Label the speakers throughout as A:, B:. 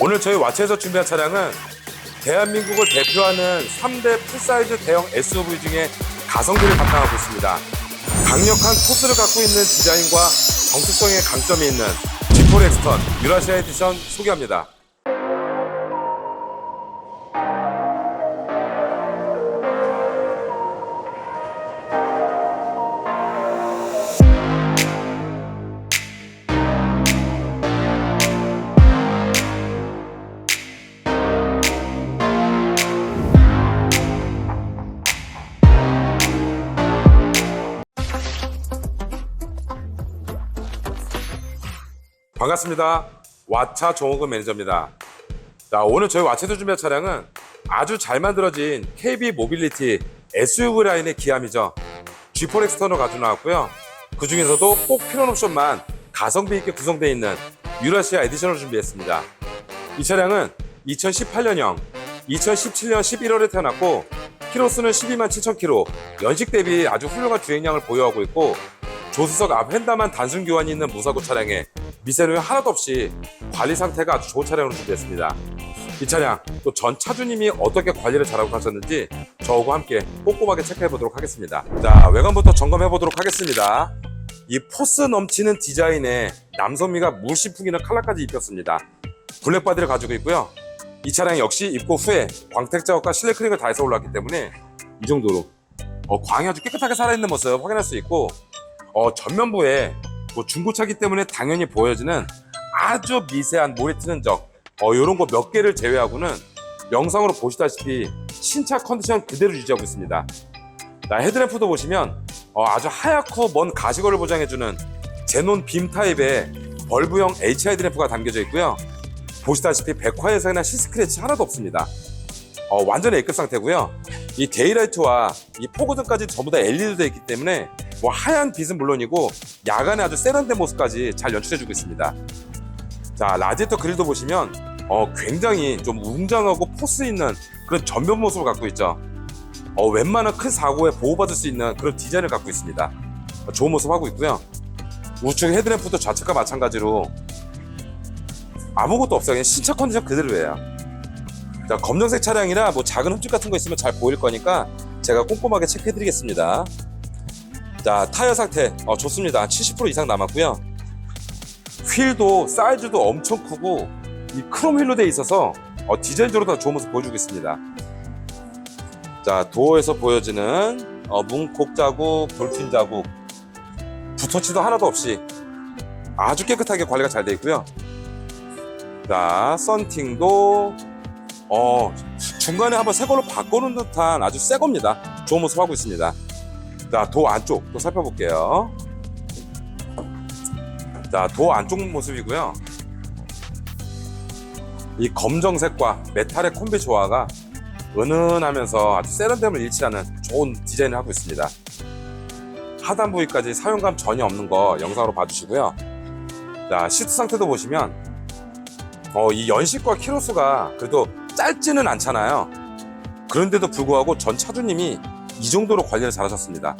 A: 오늘 저희 와치에서 준비한 차량은 대한민국을 대표하는 3대 풀사이즈 대형 SUV 중에 가성비를 바탕하고 있습니다. 강력한 코스를 갖고 있는 디자인과 정체성의 강점이 있는 G4 엑스턴 유라시아 에디션 소개합니다. 반갑습니다. 와차 정호근 매니저입니다. 자, 오늘 저희 와차에서 준비한 차량은 아주 잘 만들어진 KB 모빌리티 SUV 라인의 기함이죠. G4 엑스턴을 가지고 나왔고요. 그 중에서도 꼭 필요한 옵션만 가성비 있게 구성되어 있는 유라시아 에디션을 준비했습니다. 이 차량은 2018년형, 2017년 11월에 태어났고 키로수는 12만 7천 킬로, 연식 대비 아주 훌륭한 주행량을 보유하고 있고 조수석 앞 휀다만 단순 교환이 있는 무사고 차량에 미세노이 하나도 없이 관리 상태가 아주 좋은 차량으로 준비했습니다. 이 차량 또 전 차주님이 어떻게 관리를 잘하고 가셨는지 저하고 함께 꼼꼼하게 체크해 보도록 하겠습니다. 자 외관부터 점검해 보도록 하겠습니다. 이 포스 넘치는 디자인에 남성미가 물씬 풍기는 컬러까지 입혔습니다. 블랙 바디를 가지고 있고요. 이 차량 역시 입고 후에 광택 작업과 실내 클링을 다해서 올랐기 때문에 이 정도로 어, 광이 아주 깨끗하게 살아있는 모습 확인할 수 있고 어, 전면부에 뭐 중고차기 때문에 당연히 보여지는 아주 미세한 모래 트는 적 어, 이런 거 몇 개를 제외하고는 영상으로 보시다시피 신차 컨디션 그대로 유지하고 있습니다. 자, 헤드램프도 보시면 어, 아주 하얗고 먼 가시거를 보장해주는 제논 빔 타입의 벌브형 HID 램프가 담겨져 있고요. 보시다시피 백화 현상이나 시스크래치 하나도 없습니다. 어, 완전 A급 상태고요. 이 데이라이트와 이 포그등까지 전부 다 LED로 되어 있기 때문에 뭐 하얀 빛은 물론이고 야간에 아주 세련된 모습까지 잘 연출해주고 있습니다. 자 라디에이터 그릴도 보시면 어, 굉장히 좀 웅장하고 포스 있는 그런 전면 모습을 갖고 있죠. 어, 웬만한 큰 사고에 보호받을 수 있는 그런 디자인을 갖고 있습니다. 어, 좋은 모습 하고 있고요. 우측 헤드램프도 좌측과 마찬가지로 아무것도 없어요. 그냥 신차 컨디션 그대로예요. 자, 검정색 차량이라 뭐 작은 흠집 같은 거 있으면 잘 보일 거니까 제가 꼼꼼하게 체크해 드리겠습니다. 자, 타이어 상태 어, 좋습니다. 70% 이상 남았고요. 휠도 사이즈도 엄청 크고 이 크롬 휠로 돼 있어서 어, 디자인적으로 더 좋은 모습 보여주고 있습니다. 자, 도어에서 보여지는 어, 문콕 자국, 돌핀 자국, 붓터치도 하나도 없이 아주 깨끗하게 관리가 잘돼 있고요. 자, 썬팅도 어, 중간에 한번 새 걸로 바꿔놓은 듯한 아주 새 겁니다. 좋은 모습 하고 있습니다. 자, 도 안쪽 또 살펴볼게요. 자, 도 안쪽 모습이고요. 이 검정색과 메탈의 콤비 조화가 은은하면서 아주 세련됨을 일치하는 좋은 디자인을 하고 있습니다. 하단 부위까지 사용감 전혀 없는 거 영상으로 봐주시고요. 자, 시트 상태도 보시면 어, 이 연식과 키로수가 그래도 짧지는 않잖아요. 그런데도 불구하고 전 차주님이 이 정도로 관리를 잘하셨습니다.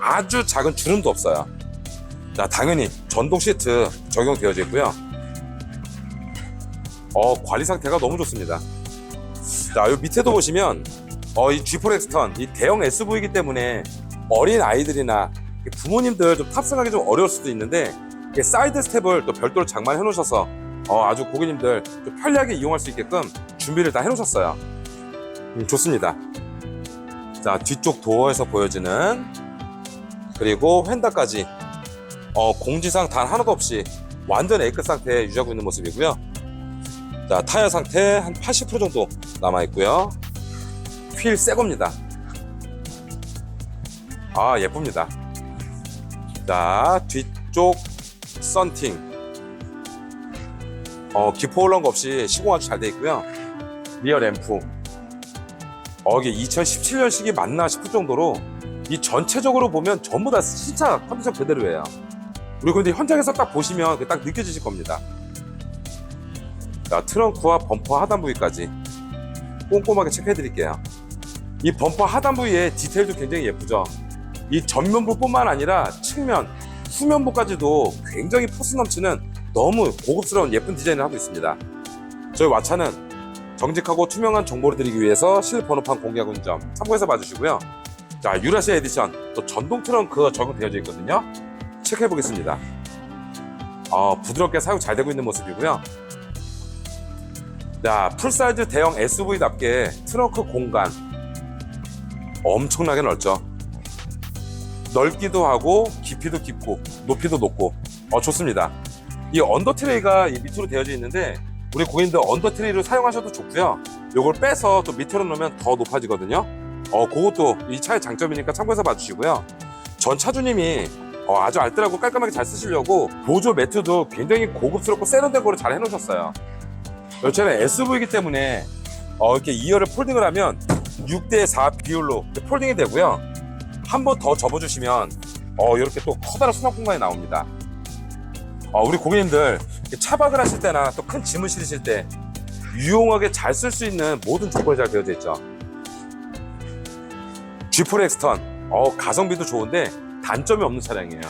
A: 아주 작은 주름도 없어요. 자, 당연히 전동 시트 적용되어져 있고요. 어, 관리 상태가 너무 좋습니다. 자, 요 밑에도 보시면 어, 이 G4 엑스턴 이 대형 SUV이기 때문에 어린 아이들이나 부모님들 좀 탑승하기 좀 어려울 수도 있는데 사이드 스텝을 또 별도로 장만해 놓으셔서 어, 아주 고객님들 좀 편리하게 이용할 수 있게끔 준비를 다 해놓으셨어요. 음, 좋습니다. 자, 뒤쪽 도어에서 보여지는 그리고 휀다까지 어, 공지상 단 하나도 없이 완전 A급 상태에 유지하고 있는 모습이고요. 자, 타이어 상태 한 80% 정도 남아 있고요. 휠 새 겁니다. 아, 예쁩니다. 자, 뒤쪽 썬팅. 어, 기포 올라온 거 없이 시공 아주 잘 돼 있고요. 리어 램프. 어, 이게 2017년식이 맞나 싶을 정도로 이 전체적으로 보면 전부 다 신차 컨디션 그대로예요. 그리고 근데 현장에서 딱 보시면 딱 느껴지실 겁니다. 자, 트렁크와 범퍼 하단 부위까지 꼼꼼하게 체크해 드릴게요. 이 범퍼 하단 부위의 디테일도 굉장히 예쁘죠. 이 전면부뿐만 아니라 측면, 후면부까지도 굉장히 포스 넘치는 너무 고급스러운 예쁜 디자인을 하고 있습니다. 저희 왓차는 정직하고 투명한 정보를 드리기 위해서 실내 번호판 공개하고 있는 점 참고해서 봐주시고요. 자, 유라시아 에디션 또 전동 트렁크 적용되어져 있거든요. 체크해 보겠습니다. 어, 부드럽게 사용 잘 되고 있는 모습이고요. 자, 풀사이즈 대형 SUV답게 트렁크 공간 엄청나게 넓죠. 넓기도 하고 깊이도 깊고 높이도 높고 어, 좋습니다. 이 언더 트레이가 이 밑으로 되어져 있는데 우리 고객님들 언더 트레이를 사용하셔도 좋고요. 요걸 빼서 또 밑으로 놓으면 더 높아지거든요. 어, 그것도 이 차의 장점이니까 참고해서 봐주시고요. 전 차주님이 어, 아주 알뜰하고 깔끔하게 잘 쓰시려고 보조 매트도 굉장히 고급스럽고 세련된 거를 잘 해놓으셨어요. 이 차는 SUV이기 때문에 어, 이렇게 2열을 폴딩을 하면 6대4 비율로 폴딩이 되고요. 한 번 더 접어주시면 어, 이렇게 또 커다란 수납 공간이 나옵니다. 어, 우리 고객님들 차박을 하실 때나 또 큰 짐을 실으실 때 유용하게 잘 쓸 수 있는 모든 조건이 잘 되어져 있죠. G4 엑스턴 어, 가성비도 좋은데 단점이 없는 차량이에요.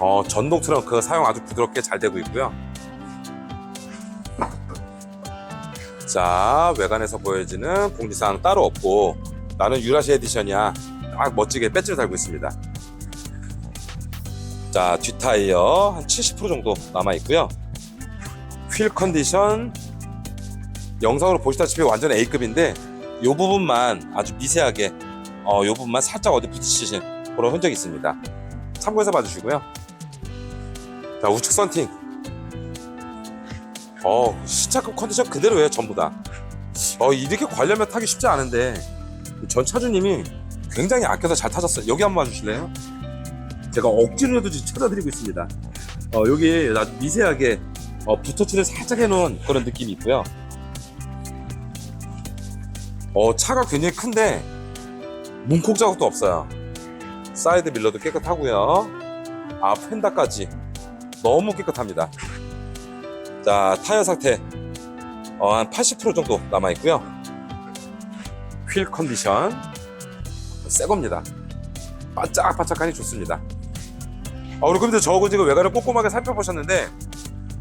A: 어, 전동 트렁크 사용 아주 부드럽게 잘 되고 있고요. 자, 외관에서 보여지는 공지사항 따로 없고 나는 유라시 에디션이야. 딱 멋지게 배지를 달고 있습니다. 자, 뒷타이어 한 70% 정도 남아 있고요. 휠 컨디션 영상으로 보시다시피 완전 A급인데 이 부분만 아주 미세하게 어, 이 부분만 살짝 어디 부딪히신 그런 흔적이 있습니다. 참고해서 봐주시고요. 자, 우측 썬팅. 어, 시차급 컨디션 그대로예요, 전부 다. 어, 이렇게 관련면 타기 쉽지 않은데 전 차주님이 굉장히 아껴서 잘 타셨어요. 여기 한번 봐주실래요? 제가 억지로라도 지금 찾아드리고 있습니다. 어, 여기 아주 미세하게 어, 붓터치를 살짝 해놓은 그런 느낌이 있고요. 어, 차가 굉장히 큰데 문콕 자국도 없어요. 사이드 밀러도 깨끗하고요. 앞 펜다까지 너무 깨끗합니다. 자, 타이어 상태 어, 한 80% 정도 남아 있고요. 휠 컨디션 새 겁니다. 바짝바짝하니 좋습니다. 어, 우리 그런데 저거 지금 외관을 꼼꼼하게 살펴보셨는데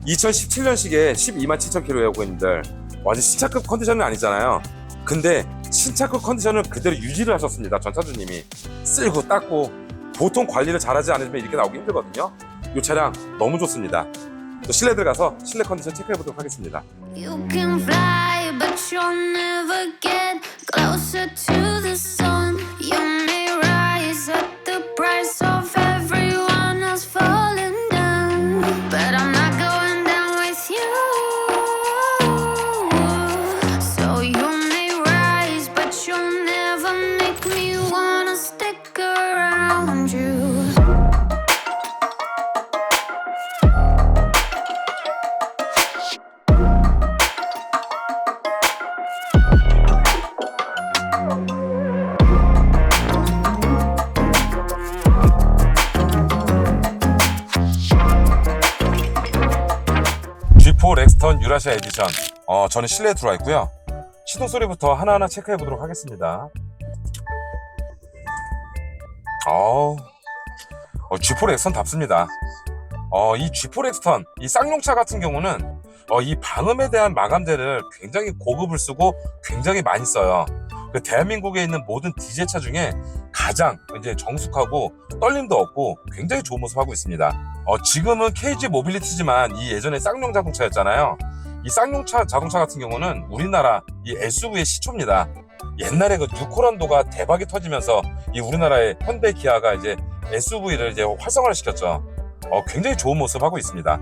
A: 2017년식에 12만 7천 킬로예요, 고객님들. 완전 신차급 컨디션은 아니잖아요. 근데 신차급 컨디션을 그대로 유지를 하셨습니다. 전 차주님이 쓸고 닦고 보통 관리를 잘하지 않으면 이렇게 나오기 힘들거든요. 이 차량 너무 좋습니다. 또 실내 들어가서 실내 컨디션 체크해 보도록 하겠습니다. G4 렉스턴 유라시아 에디션. 어, 저는 실내에 들어와 있고요. 시동 소리부터 하나하나 체크해 보도록 하겠습니다. 어, 어 G4 렉스턴 답습니다. 어, 이 G4 렉스턴, 이 쌍용차 같은 경우는 어, 이 방음에 대한 마감재를 굉장히 고급을 쓰고 굉장히 많이 써요. 그 대한민국에 있는 모든 디제차 중에 가장 이제 정숙하고 떨림도 없고 굉장히 좋은 모습 하고 있습니다. 어, 지금은 KG 모빌리티지만 이 예전에 쌍용 자동차였잖아요. 이 쌍용차 자동차 같은 경우는 우리나라 이 SUV의 시초입니다. 옛날에 그 뉴코란도가 대박이 터지면서 이 우리나라의 현대 기아가 이제 SUV를 이제 활성화를 시켰죠. 어, 굉장히 좋은 모습 하고 있습니다.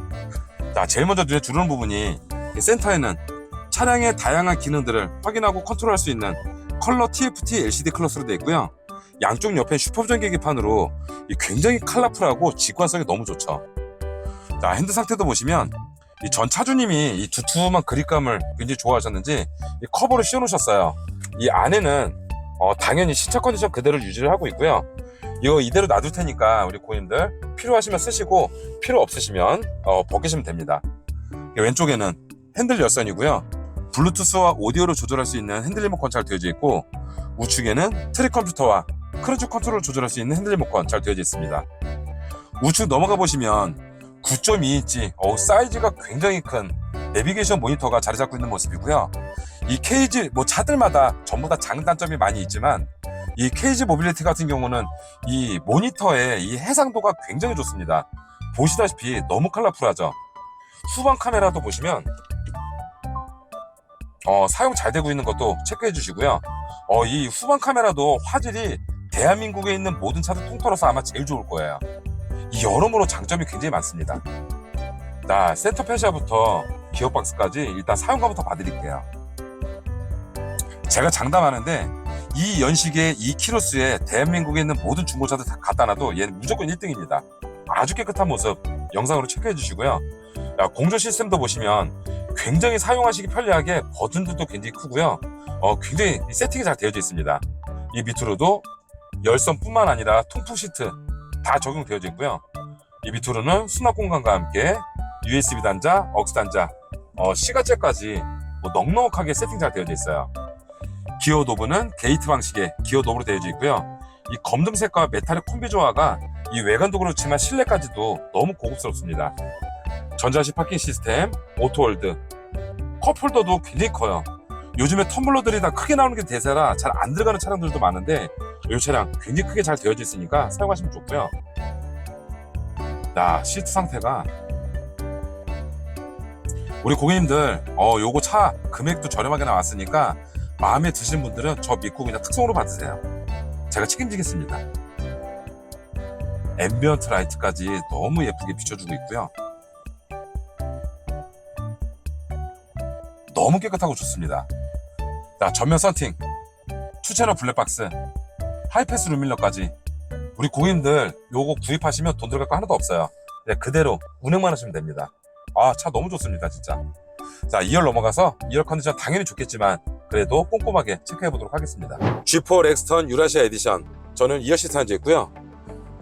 A: 자, 제일 먼저 눈에 들어오는 부분이 이 센터에는 차량의 다양한 기능들을 확인하고 컨트롤할 수 있는 컬러 TFT LCD 클러스로 되어 있고요. 양쪽 옆에 슈퍼전 계기판으로 이 굉장히 컬러풀하고 직관성이 너무 좋죠. 자, 핸드 상태도 보시면 이전 차주님이 이 두툼한 그립감을 굉장히 좋아하셨는지 이 커버를 씌워놓으셨어요. 이 안에는 어, 당연히 신차 컨디션 그대로 유지를 하고 있고요. 이거 이대로 놔둘 테니까 우리 고객님들 필요하시면 쓰시고 필요 없으시면 어, 벗기시면 됩니다. 왼쪽에는 핸들 열선이고요. 블루투스와 오디오를 조절할 수 있는 핸들 리모컨 잘 되어져 있고 우측에는 트랙 컴퓨터와 크루즈 컨트롤을 조절할 수 있는 핸들 리모컨 잘 되어져 있습니다. 우측 넘어가 보시면 9.2인치 어, 사이즈가 굉장히 큰 내비게이션 모니터가 자리 잡고 있는 모습이고요. 이 케이지 뭐 차들마다 전부 다 장단점이 많이 있지만 이 케이지 모빌리티 같은 경우는 이 모니터의 이 해상도가 굉장히 좋습니다. 보시다시피 너무 컬러풀하죠. 후방 카메라도 보시면 어, 사용 잘 되고 있는 것도 체크해 주시고요. 어, 이 후방 카메라도 화질이 대한민국에 있는 모든 차들 통틀어서 아마 제일 좋을 거예요. 이 여러모로 장점이 굉장히 많습니다. 자, 센터 페시아부터 기어박스까지 일단 사용감부터 봐드릴게요. 제가 장담하는데 이 연식의 이 키로수에 대한민국에 있는 모든 중고차들 다 갖다 놔도 얘는 무조건 1등입니다. 아주 깨끗한 모습 영상으로 체크해 주시고요. 자, 공조 시스템도 보시면 굉장히 사용하시기 편리하게 버튼들도 굉장히 크고요. 어, 굉장히 세팅이 잘 되어져 있습니다. 이 밑으로도 열선뿐만 아니라 통풍 시트 다 적용되어져 있고요. 이 밑으로는 수납 공간과 함께 USB 단자, 억스 단자, 어, 시가제까지 뭐 넉넉하게 세팅 잘 되어져 있어요. 기어 도브는 게이트 방식의 기어 도브로 되어져 있고요. 이 검정색과 메탈의 콤비 조화가 이 외관도 그렇지만 실내까지도 너무 고급스럽습니다. 전자식 파킹 시스템, 오토월드, 컵홀더도 굉장히 커요. 요즘에 텀블러들이 다 크게 나오는 게 대세라 잘 안 들어가는 차량들도 많은데 이 차량 굉장히 크게 잘 되어져 있으니까 사용하시면 좋고요. 자, 시트 상태가 우리 고객님들 어 요거 차 금액도 저렴하게 나왔으니까 마음에 드시는 분들은 저 믿고 그냥 특송으로 받으세요. 제가 책임지겠습니다. 앰비언트 라이트까지 너무 예쁘게 비춰주고 있고요. 너무 깨끗하고 좋습니다. 자, 전면 썬팅, 투채널 블랙박스, 하이패스 룸밀러까지 우리 고객님들 요거 구입하시면 돈 들어갈 거 하나도 없어요. 그냥 그대로 운행만 하시면 됩니다. 아, 차 너무 좋습니다, 진짜. 자, 2열 넘어가서 2열 컨디션 당연히 좋겠지만 그래도 꼼꼼하게 체크해 보도록 하겠습니다. G4 렉스턴 유라시아 에디션. 저는 2열 시트 앉아 있고요.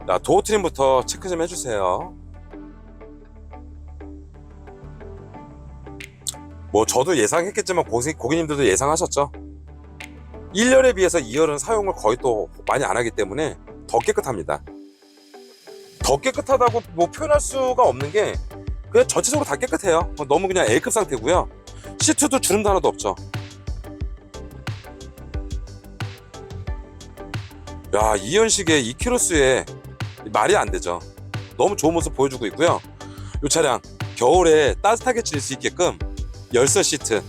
A: 자, 도어 트림부터 체크 좀 해주세요. 뭐 저도 예상했겠지만 고객, 고객님들도 예상하셨죠? 1열에 비해서 2열은 사용을 거의 또 많이 안 하기 때문에 더 깨끗합니다. 더 깨끗하다고 뭐 표현할 수가 없는 게 그냥 전체적으로 다 깨끗해요. 뭐 너무 그냥 A급 상태고요. 시트도 주름도 하나도 없죠. 야, 이연식의 2키로수에 말이 안 되죠. 너무 좋은 모습 보여주고 있고요. 이 차량 겨울에 따뜻하게 지낼 수 있게끔 열선 시트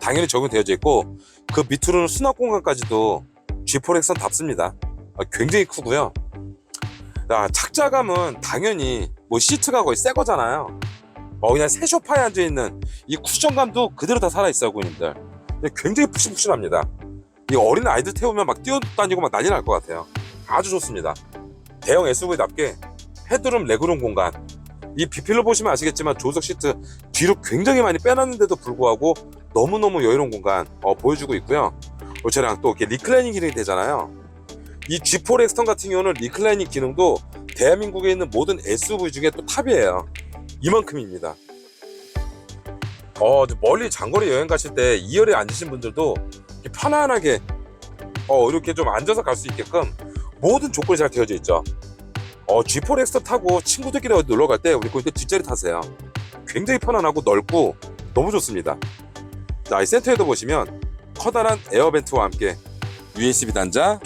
A: 당연히 적용되어져 있고 그 밑으로는 수납 공간까지도 G4 렉선 답습니다. 아, 굉장히 크고요. 야, 착자감은 당연히 뭐 시트가 거의 새 거잖아요. 어, 그냥 새 소파에 앉아 있는 이 쿠션감도 그대로 다 살아 있어요, 고객님들. 굉장히 푹신푹신합니다. 이 어린 아이들 태우면 막 뛰어다니고 막 난리 날 것 같아요. 아주 좋습니다. 대형 SUV답게 헤드룸, 레그룸 공간. 이 비필로 보시면 아시겠지만 조석 시트 뒤로 굉장히 많이 빼놨는데도 불구하고 너무너무 여유로운 공간 어, 보여주고 있고요. 이 차량 또 이렇게 리클라이닝 기능이 되잖아요. 이 G4 렉스턴 같은 경우는 리클라이닝 기능도 대한민국에 있는 모든 SUV 중에 또 탑이에요. 이만큼입니다. 어, 멀리 장거리 여행 가실 때 2열에 앉으신 분들도 편안하게 어, 이렇게 좀 앉아서 갈 수 있게끔 모든 조건이 잘 되어져 있죠. 어, G4 렉스터 타고 친구들끼리 놀러 갈 때 우리 고객들 뒷자리 타세요. 굉장히 편안하고 넓고 너무 좋습니다. 자, 이 센터에도 보시면 커다란 에어벤트와 함께 USB 단자,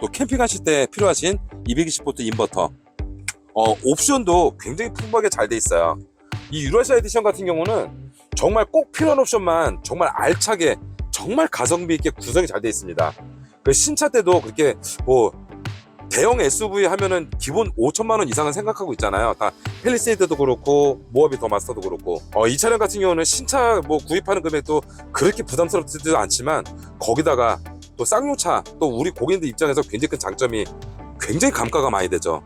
A: 또 캠핑하실 때 필요하신 220V 인버터, 어, 옵션도 굉장히 풍부하게 잘 돼 있어요. 이 유라시아 에디션 같은 경우는 정말 꼭 필요한 옵션만 정말 알차게 정말 가성비 있게 구성이 잘 돼 있습니다. 그 신차 때도 그렇게 뭐 대형 SUV 하면은 기본 5천만 원 이상은 생각하고 있잖아요. 다 펠리세이드도 그렇고 모하비 더 마스터도 그렇고 어, 이 차량 같은 경우는 신차 뭐 구입하는 금액도 그렇게 부담스럽지도 않지만 거기다가 또 쌍용차 또 우리 고객님들 입장에서 굉장히 큰 장점이 굉장히 감가가 많이 되죠.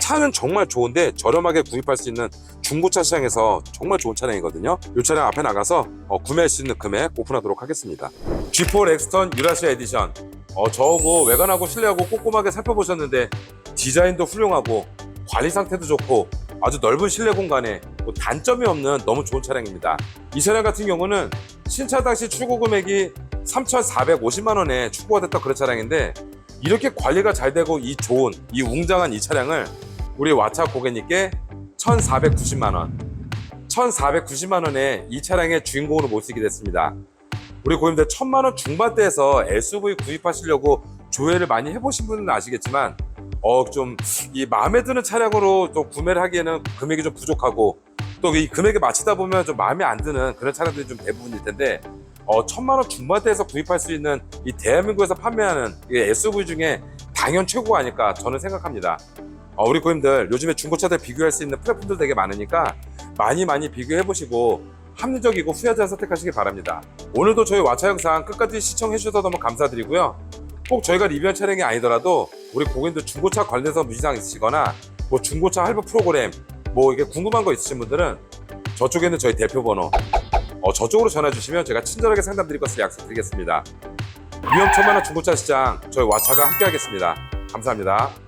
A: 차는 정말 좋은데 저렴하게 구입할 수 있는 중고차 시장에서 정말 좋은 차량이거든요. 이 차량 앞에 나가서 어, 구매할 수 있는 금액 오픈하도록 하겠습니다. G4 렉스턴 유라시아 에디션. 어, 저하고 외관하고 실내하고 꼼꼼하게 살펴보셨는데 디자인도 훌륭하고 관리 상태도 좋고 아주 넓은 실내 공간에 뭐 단점이 없는 너무 좋은 차량입니다. 이 차량 같은 경우는 신차 당시 출고 금액이 3,450만 원에 출고가 됐던 그런 차량인데 이렇게 관리가 잘 되고 이 좋은 이 웅장한 이 차량을 우리 와차 고객님께 1,490만 원. 1,490만 원에 이 차량의 주인공으로 모시게 됐습니다. 우리 고객님들 천만 원 중반대에서 SUV 구입하시려고 조회를 많이 해보신 분은 아시겠지만 어 좀 이 마음에 드는 차량으로 또 구매를 하기에는 금액이 좀 부족하고 또 이 금액에 맞추다 보면 좀 마음에 안 드는 그런 차량들이 좀 대부분일 텐데 어 천만 원 중반대에서 구입할 수 있는 이 대한민국에서 판매하는 이 SUV 중에 당연 최고가 아닐까 저는 생각합니다. 어, 우리 고객님들 요즘에 중고차들 비교할 수 있는 플랫폼들 되게 많으니까 많이 많이 비교해 보시고 합리적이고 후회하지 선택하시기 바랍니다. 오늘도 저희 와차 영상 끝까지 시청해 주셔서 너무 감사드리고요. 꼭 저희가 리뷰한 차량이 아니더라도 우리 고객님들 중고차 관련해서 무지상 있으시거나 뭐 중고차 할부 프로그램 뭐 이게 궁금한 거 있으신 분들은 저쪽에 있는 저희 대표 번호 어, 저쪽으로 전화 주시면 제가 친절하게 상담 드릴 것을 약속드리겠습니다. 위험천만한 중고차 시장 저희 와차가 함께 하겠습니다. 감사합니다.